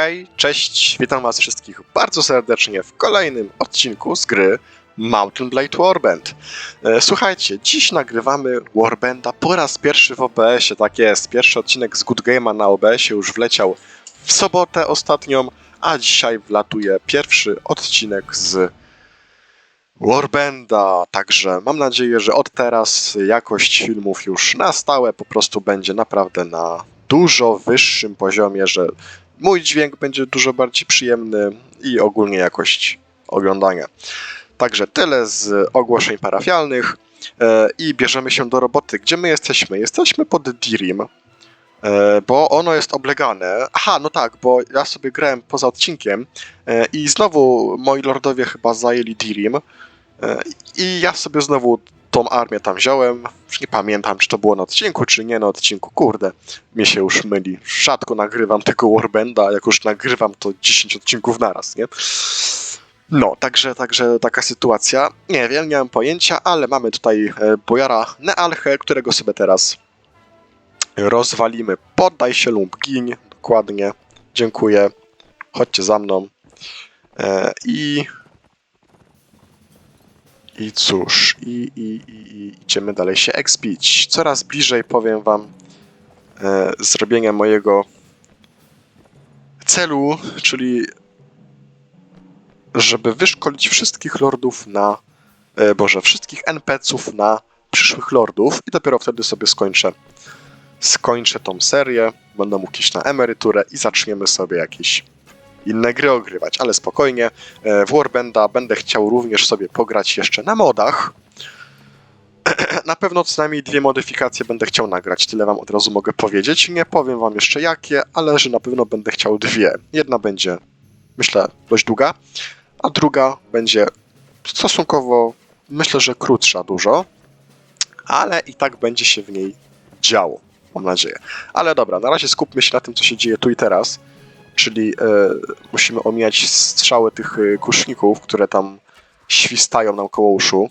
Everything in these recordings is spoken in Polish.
Hej, cześć, witam was wszystkich bardzo serdecznie w kolejnym odcinku z gry Mountain Blade Warband. E, Słuchajcie, dziś nagrywamy Warbanda po raz pierwszy w OBS-ie, tak jest. Pierwszy odcinek z Good Game'a na OBS-ie już wleciał w sobotę ostatnią, a dzisiaj wlatuje pierwszy odcinek z Warbanda, także mam nadzieję, że od teraz jakość filmów już na stałe po prostu będzie naprawdę na dużo wyższym poziomie, że mój dźwięk będzie dużo bardziej przyjemny i ogólnie jakość oglądania. Także tyle z ogłoszeń parafialnych e, i bierzemy się do roboty. Gdzie my jesteśmy? Jesteśmy pod Dirim, e, bo ono jest oblegane. Aha, no tak, bo ja sobie grałem poza odcinkiem e, i znowu moi lordowie chyba zajęli Dirim i ja sobie znowu tą armię tam wziąłem. Już nie pamiętam, czy to było na odcinku, czy nie na odcinku. Kurde, mnie się już myli. Rzadko nagrywam tego Warbanda, a jak już nagrywam, to 10 odcinków naraz, nie? No, także, także taka sytuacja. Nie wiem, nie mam pojęcia, ale mamy tutaj e, bojara Nealche, którego sobie teraz rozwalimy. Poddaj się lub giń, dokładnie. Dziękuję. Chodźcie za mną. E, I i cóż, i, i, i, i idziemy dalej się expić. Coraz bliżej powiem wam e, zrobienia mojego celu, czyli żeby wyszkolić wszystkich lordów na, e, boże, wszystkich NPC-ów na przyszłych lordów i dopiero wtedy sobie skończę skończę tą serię, będę mógł iść na emeryturę i zaczniemy sobie jakieś inne gry ogrywać, ale spokojnie. E, W Warbanda będę chciał również sobie pograć jeszcze na modach. Na pewno co najmniej dwie modyfikacje będę chciał nagrać, tyle wam od razu mogę powiedzieć. Nie powiem wam jeszcze jakie, ale że na pewno będę chciał dwie. Jedna będzie, myślę, dość długa, a druga będzie stosunkowo, myślę, że krótsza dużo, ale i tak będzie się w niej działo, mam nadzieję. Ale dobra, na razie skupmy się na tym, co się dzieje tu i teraz czyli e, musimy omijać strzały tych e, kuszników, które tam świstają nam koło uszu.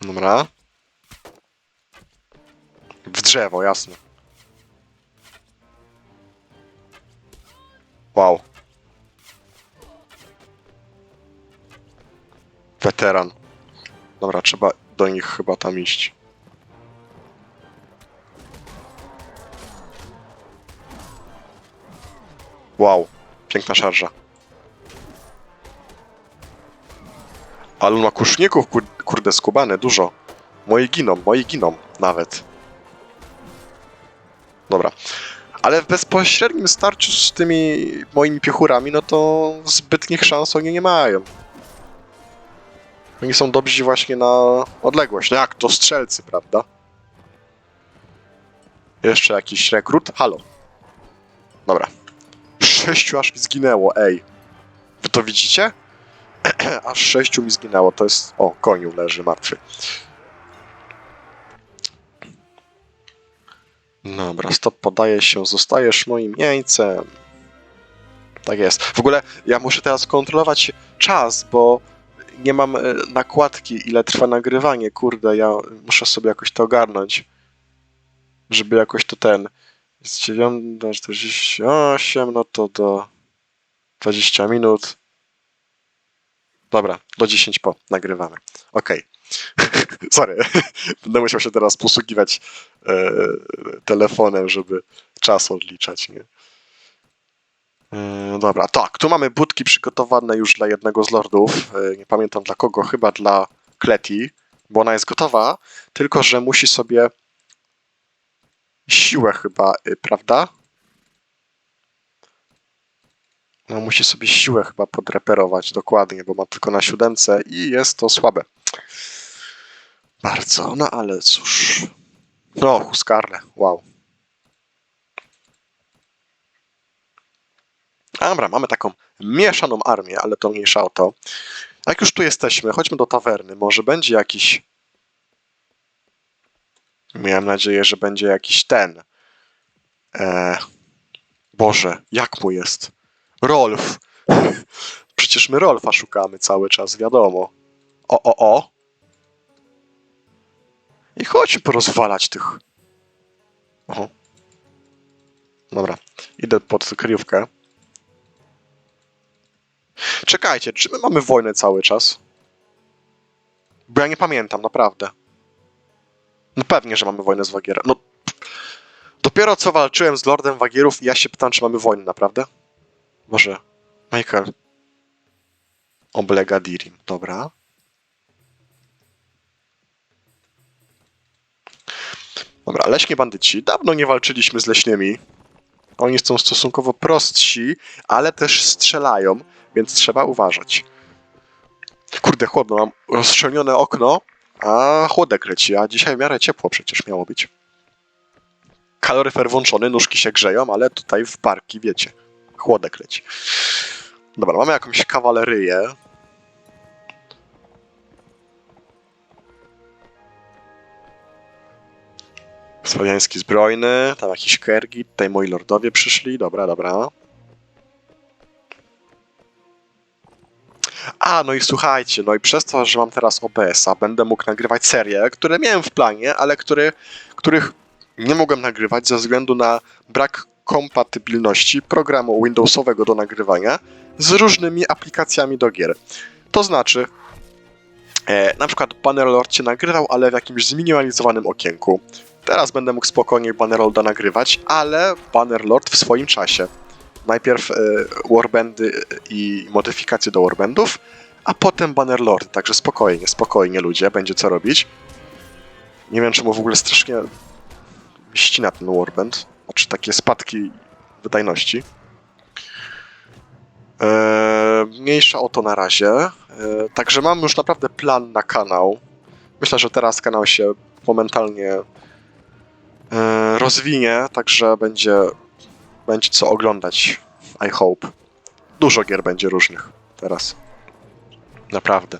Dobra. W drzewo, jasne. Wow. Weteran. Dobra, trzeba do nich chyba tam iść. Wow, piękna szarża. Ale ma kuszników, kur, kurde, skubane, dużo. Moi giną, moi giną nawet. Dobra. Ale w bezpośrednim starciu z tymi moimi piechurami, no to zbytnich szans oni nie mają. Oni są dobrzy właśnie na odległość. No jak to strzelcy, prawda? Jeszcze jakiś rekrut? Halo. Dobra. Sześciu aż mi zginęło, ej. Wy to widzicie? aż sześciu mi zginęło, to jest... O, koniu leży martwy. Dobra, stop, podaje się, zostajesz moim jeńcem. Tak jest. W ogóle ja muszę teraz kontrolować czas, bo nie mam e, nakładki, ile trwa nagrywanie. Kurde, ja muszę sobie jakoś to ogarnąć. Żeby jakoś to ten... Jest 9.48, no to do 20 minut. Dobra, do 10 po nagrywamy. Okej. Sorry. Będę musiał się teraz posługiwać e, telefonem, żeby czas odliczać, nie? E, dobra, tak, tu mamy budki przygotowane już dla jednego z lordów. E, nie pamiętam dla kogo, chyba dla Kleti, bo ona jest gotowa, tylko że musi sobie siłę chyba, y, prawda? No musi sobie siłę chyba podreperować dokładnie, bo ma tylko na siódemce i jest to słabe. Bardzo, no ale cóż. No, Huskarle, wow. Dobra, mamy taką mieszaną armię, ale to mniejsza o to. Jak już tu jesteśmy, chodźmy do tawerny. Może będzie jakiś Miałem nadzieję, że będzie jakiś ten. E... Boże, jak mu jest? Rolf. Przecież my Rolfa szukamy cały czas, wiadomo. O, o, o. I chodź porozwalać tych. Oho. Idę pod kryjówkę. Czekajcie, czy my mamy wojnę cały czas? Bo ja nie pamiętam, naprawdę. No pewnie, że mamy wojnę z Wagierem. No, dopiero co walczyłem z Lordem Wagierów i ja się pytam, czy mamy wojnę, naprawdę? Może, Michael. Oblega Dirim, dobra. Dobra, leśni bandyci. Dawno nie walczyliśmy z leśnymi. Oni są stosunkowo prostsi, ale też strzelają, więc trzeba uważać. Kurde, chłodno, mam rozszczelnione okno, a chłodek leci, a dzisiaj w miarę ciepło przecież miało być. Kaloryfer włączony, nóżki się grzeją, ale tutaj w parki, wiecie, chłodek leci. Dobra, mamy jakąś kawaleryję. Słowiański zbrojny, tam jakiś kergi, tutaj moi lordowie przyszli, dobra, dobra. A, no i słuchajcie, no i przez to, że mam teraz OBS-a, będę mógł nagrywać serie, które miałem w planie, ale których nie mogłem nagrywać ze względu na brak kompatybilności programu Windowsowego do nagrywania z różnymi aplikacjami do gier. To znaczy, e, na przykład Bannerlord się nagrywał, ale w jakimś zminimalizowanym okienku. Teraz będę mógł spokojnie Bannerlorda nagrywać, ale Bannerlord w swoim czasie. Najpierw e, warbandy i modyfikacje do warbandów, a potem Bannerlord. Także spokojnie, spokojnie ludzie, będzie co robić. Nie wiem, czemu w ogóle strasznie ścina ten warband. Znaczy takie spadki wydajności. E, mniejsza o to na razie. E, także mam już naprawdę plan na kanał. Myślę, że teraz kanał się momentalnie e, rozwinie, także będzie, będzie co oglądać. I hope. Dużo gier będzie różnych teraz. Naprawdę.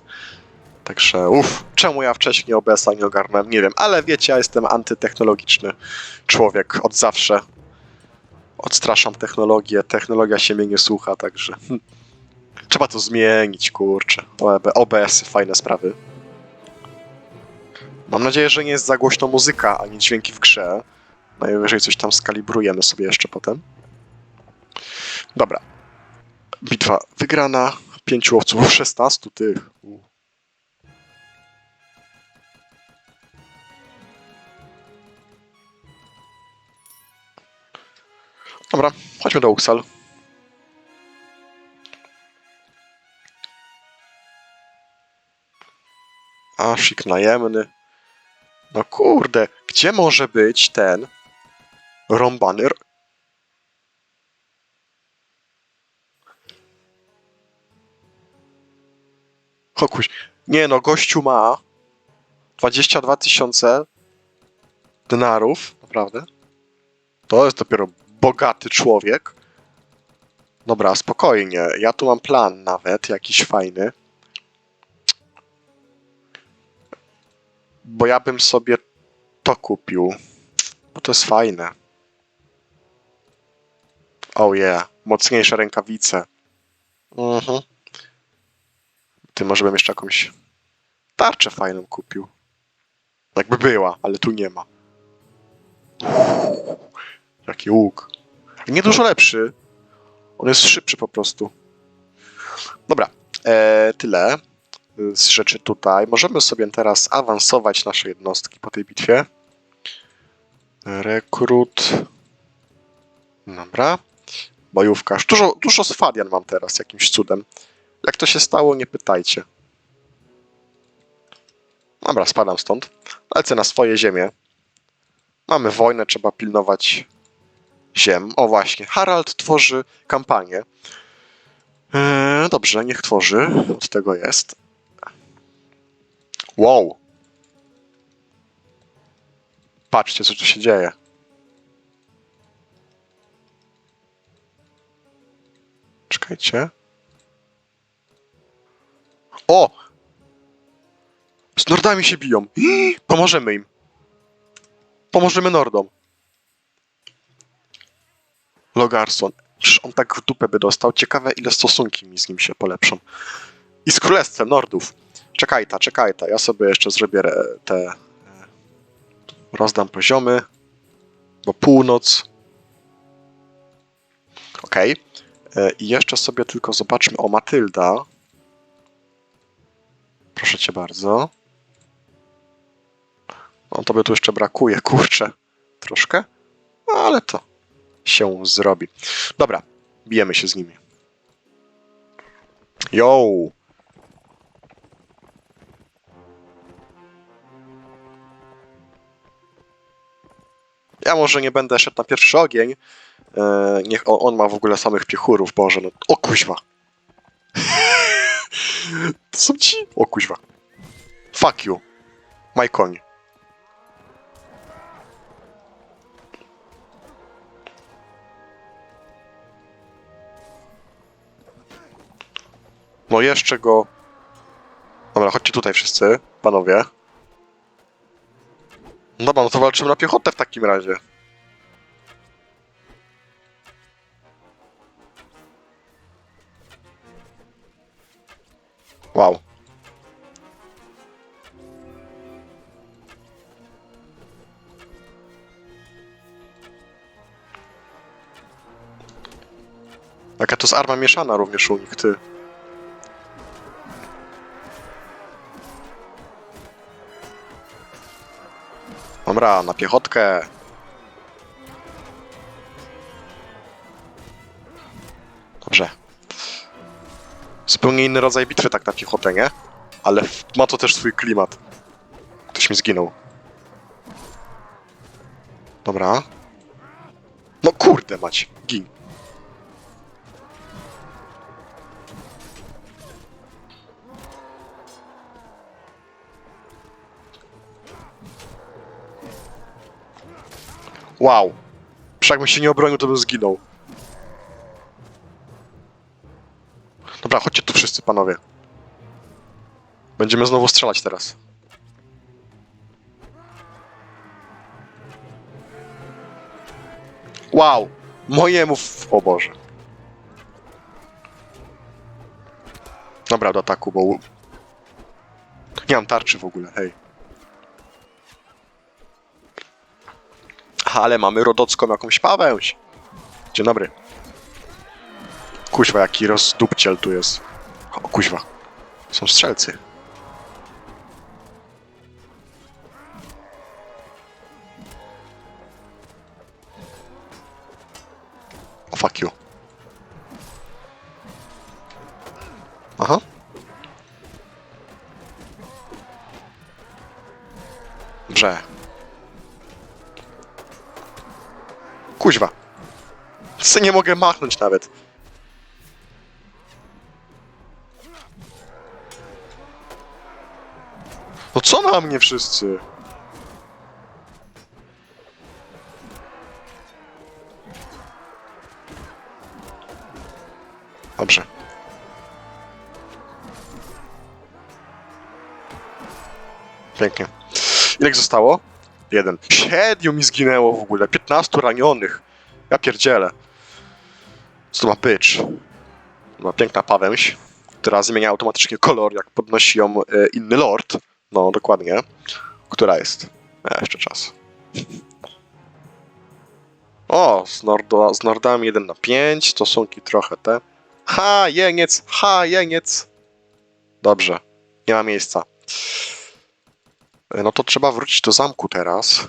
Także uff, czemu ja wcześniej OBS-a nie ogarnąłem, nie wiem, ale wiecie, ja jestem antytechnologiczny człowiek od zawsze. Odstraszam technologię, technologia się mnie nie słucha, także hm. trzeba to zmienić, kurczę. OB OBS, fajne sprawy. Mam nadzieję, że nie jest za głośno muzyka, ani dźwięki w grze. Najwyżej coś tam skalibrujemy sobie jeszcze potem. Dobra. Bitwa wygrana. Pięciu łowców, 16 tych. Dobra, chodźmy do Uxal. Asik najemny. No kurde, gdzie może być ten rąbany... Hokuś. Nie no, gościu ma 22 tysiące denarów, naprawdę. To jest dopiero bogaty człowiek. Dobra, spokojnie. Ja tu mam plan nawet, jakiś fajny. Bo ja bym sobie to kupił. Bo to jest fajne. Oh yeah. Mocniejsze rękawice. Mhm. Ty może bym jeszcze jakąś tarczę fajną kupił. Jakby była, ale tu nie ma. Jaki łuk. Nie dużo lepszy. On jest szybszy po prostu. Dobra, e, tyle z rzeczy tutaj. Możemy sobie teraz awansować nasze jednostki po tej bitwie. Rekrut. Dobra. Bojówkarz. Dużo, dużo Sfadian mam teraz jakimś cudem. Jak to się stało, nie pytajcie. Dobra, spadam stąd. Lecę na swoje ziemię. Mamy wojnę, trzeba pilnować ziem. O właśnie, Harald tworzy kampanię. Eee, dobrze, niech tworzy. Od tego jest. Wow. Patrzcie, co tu się dzieje. Czekajcie. O! Z Nordami się biją. Pomożemy im. Pomożemy Nordom. Logarson. Przecież on tak w dupę by dostał. Ciekawe, ile stosunki mi z nim się polepszą. I z Królestwem Nordów. Czekaj ta, czekaj ta. Ja sobie jeszcze zrobię te... e, Rozdam poziomy. Bo północ... Okej. E, I jeszcze sobie tylko zobaczmy. O, Matylda. Proszę cię bardzo. No, tobie tu jeszcze brakuje, kurczę. Troszkę. No, ale to się zrobi. Dobra, bijemy się z nimi. Yo! Ja może nie będę szedł na pierwszy ogień. E, niech on, on ma w ogóle samych piechurów, Boże. No. O kuźwa. To są ci... O kuźwa. Fuck you. My koń. No jeszcze go... Dobra, chodźcie tutaj wszyscy, panowie. Dobra, no to walczymy na piechotę w takim razie. Wow. Jaka to jest arma mieszana również u nich, ty. Dobra, na piechotkę. Zupełnie inny rodzaj bitwy tak na piechotę, nie? Ale ma to też swój klimat. Ktoś mi zginął. Dobra. No kurde mać, gin. Wow. Przecież jakbym się nie obronił, to bym zginął. Wszyscy, panowie. Będziemy znowu strzelać teraz. Wow! Mojemu... W... O Boże. Dobra, do ataku, bo... Nie mam tarczy w ogóle, hej. Ale mamy rodocką jakąś pawęś. Dzień dobry. Kuźwa, jaki rozdupciel tu jest. O, kuźwa. Są strzelcy. O, fuck you. Aha. Dobrze. Kuźwa. Se nie mogę machnąć nawet. Na mnie wszyscy? Dobrze. Pięknie. Ile zostało? Jeden. Siedmiu mi zginęło w ogóle. 15 ranionych. Ja pierdzielę. Co to ma być? Ma piękna pawęś, która zmienia automatycznie kolor, jak podnosi ją e, inny lord. No, dokładnie. Która jest? E, jeszcze czas. O, z, nordo, z nordami 1 na 5, stosunki trochę te. Ha, jeniec, ha, jeniec. Dobrze, nie ma miejsca. E, No to trzeba wrócić do zamku teraz,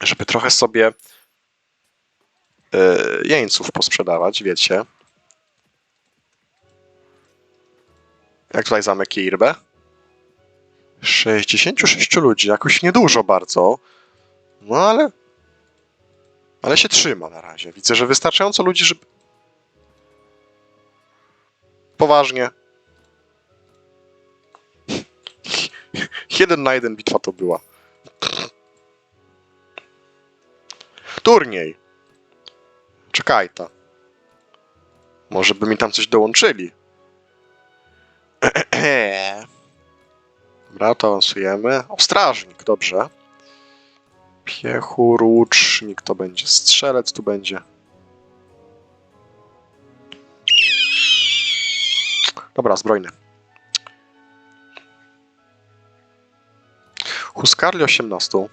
żeby trochę sobie e, jeńców posprzedawać, wiecie. Jak tutaj zamek Irbe? 66 ludzi, jakoś niedużo bardzo. No ale. Ale się trzyma na razie. Widzę, że wystarczająco ludzi, żeby. Poważnie. jeden na jeden bitwa to była. Turniej. Czekaj ta. Może by mi tam coś dołączyli. Dobra, to awansujemy. O, strażnik, dobrze. Piechur, łucznik to będzie strzelec, tu będzie. Dobra, zbrojny. Huskarli 18.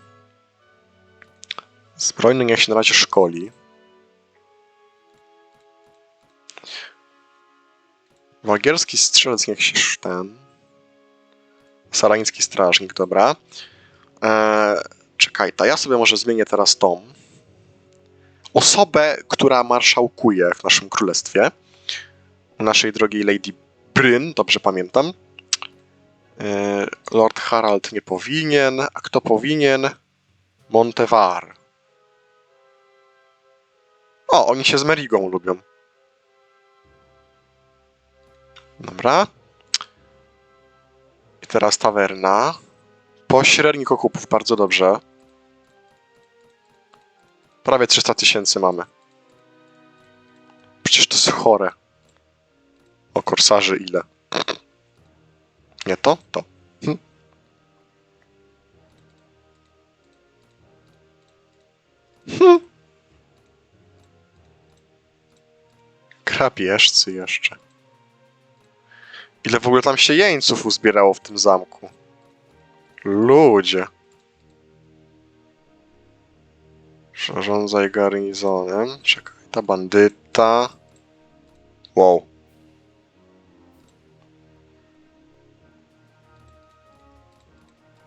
Zbrojny niech się na razie szkoli. Wagierski strzelec niech się ten Sarański strażnik, dobra. Eee, czekaj, to ja sobie może zmienię teraz tą osobę, która marszałkuje w naszym królestwie. Naszej drogiej Lady Bryn, dobrze pamiętam. Eee, Lord Harald nie powinien. A kto powinien? Montevar. O, oni się z Merigą lubią. Dobra. Teraz tawerna. Pośrednik okupów, bardzo dobrze. Prawie 300 tysięcy mamy. Przecież to jest chore. O korsarzy ile? Nie to? To. Hm. Hm. Jeszcze. Ile w ogóle tam się jeńców uzbierało w tym zamku? Ludzie. Zarządzaj garnizonem. Czekaj, ta bandyta. Wow.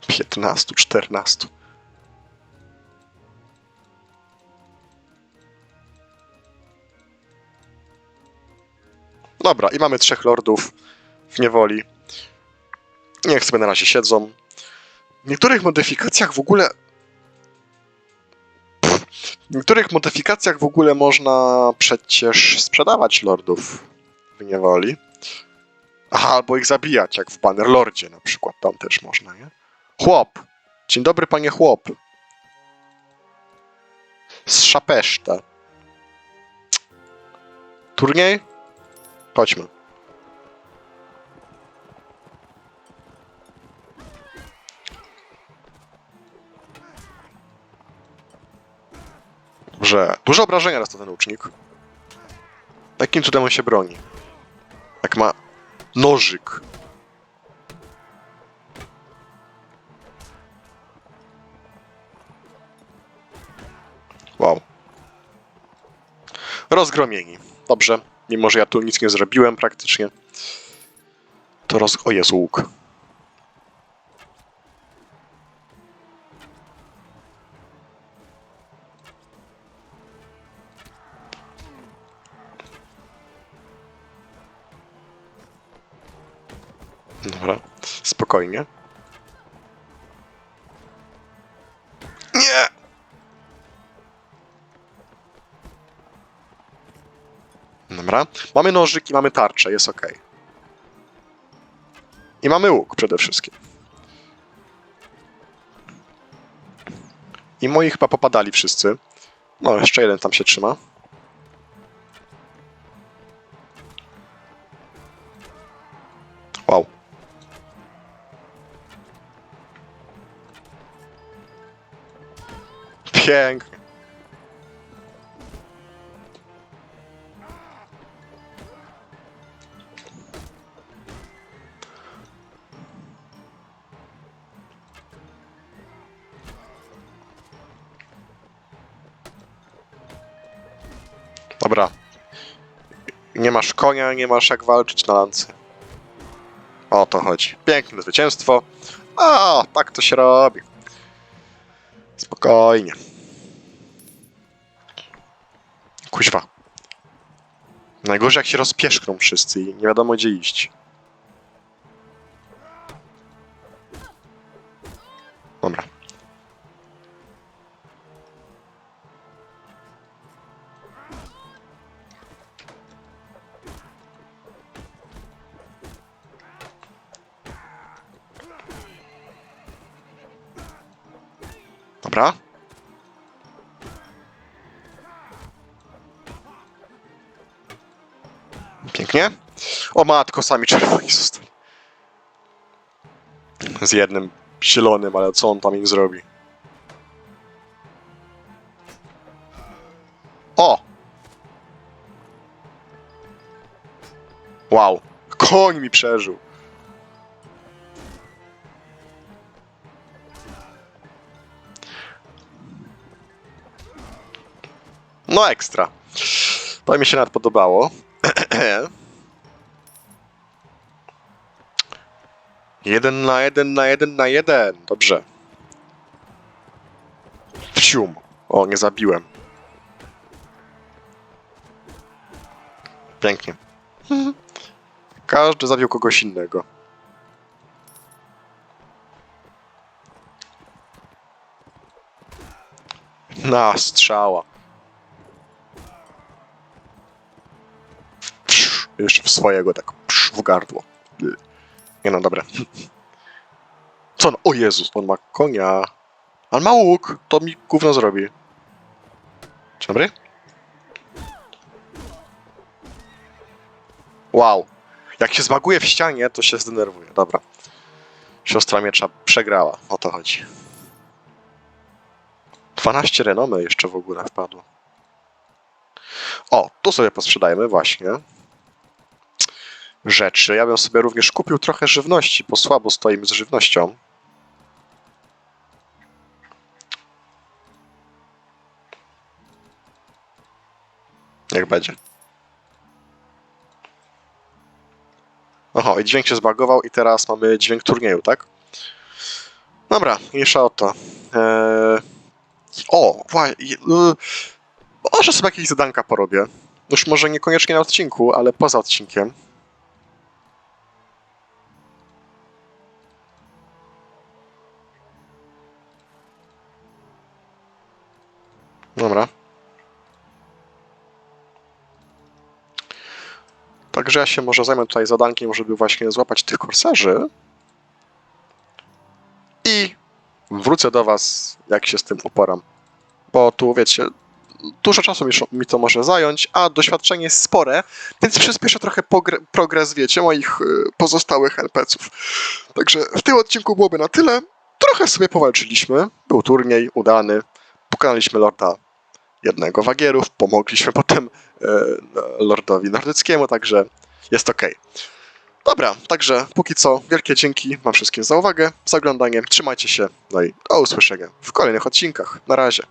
Piętnastu, czternastu. Dobra, i mamy trzech lordów w niewoli. Niech sobie na razie siedzą. W niektórych modyfikacjach w ogóle. Pff, W niektórych modyfikacjach w ogóle można przecież sprzedawać lordów w niewoli. Aha, albo ich zabijać, jak w Bannerlordzie na przykład. Tam też można, nie? Chłop. Dzień dobry, panie chłop. Z Szapeszta. Turniej? Chodźmy. Dobrze. Dużo obrażenia dostał ten łucznik. Jakim cudem on się broni? Jak ma nożyk. Wow. Rozgromieni. Dobrze. Mimo, że ja tu nic nie zrobiłem praktycznie. To roz... O Jezu, łuk. Dobra, spokojnie. Nie! Dobra, mamy nożyk i mamy tarczę, jest ok. I mamy łuk przede wszystkim. I moi chyba popadali wszyscy. No, jeszcze jeden tam się trzyma. Pięknie. Dobra. Nie masz konia, nie masz jak walczyć na lance. O to chodzi. Piękne zwycięstwo. O, tak to się robi. Spokojnie. Kuźwa. Najgorzej jak się rozpieszkną wszyscy i nie wiadomo gdzie iść. O matko, sami czerwoni zostali. Z jednym zielonym, ale co on tam im zrobi? O! Wow. Koń mi przeżył. No ekstra. To mi się nawet podobało. Jeden na jeden na jeden na jeden. Dobrze. Wsium. O, nie zabiłem. Pięknie. Każdy zabił kogoś innego. Na strzała. Jeszcze w swojego tak w gardło. Nie no, dobra. Co on? O Jezus, on ma konia. On ma łuk, to mi gówno zrobi. Dzień dobry. Wow. Jak się zbaguje w ścianie, to się zdenerwuje. Dobra. Siostra miecza przegrała. O to chodzi. 12 renomy jeszcze w ogóle wpadło. O, tu sobie posprzedajmy właśnie. Rzeczy. Ja bym sobie również kupił trochę żywności, bo słabo stoimy z żywnością. Jak będzie. Oho, i dźwięk się zbagował i teraz mamy dźwięk turnieju, tak? Dobra, mniejsza o to. Eee... O, właśnie. Może sobie jakieś zadanka porobię. Już może niekoniecznie na odcinku, ale poza odcinkiem. Także ja się może zajmę tutaj zadankiem, żeby właśnie złapać tych korsarzy. I wrócę do was, jak się z tym uporam. Bo tu, wiecie, dużo czasu mi, to może zająć, a doświadczenie jest spore, więc przyspieszę trochę progres, wiecie, moich y, pozostałych NPC-ów. Także w tym odcinku byłoby na tyle. Trochę sobie powalczyliśmy. Był turniej udany. Pokonaliśmy Lorda jednego Wagierów, pomogliśmy potem e, Lordowi Nordyckiemu, także jest ok. Dobra, także póki co wielkie dzięki wam wszystkim za uwagę, za oglądanie, trzymajcie się, no i do usłyszenia w kolejnych odcinkach. Na razie.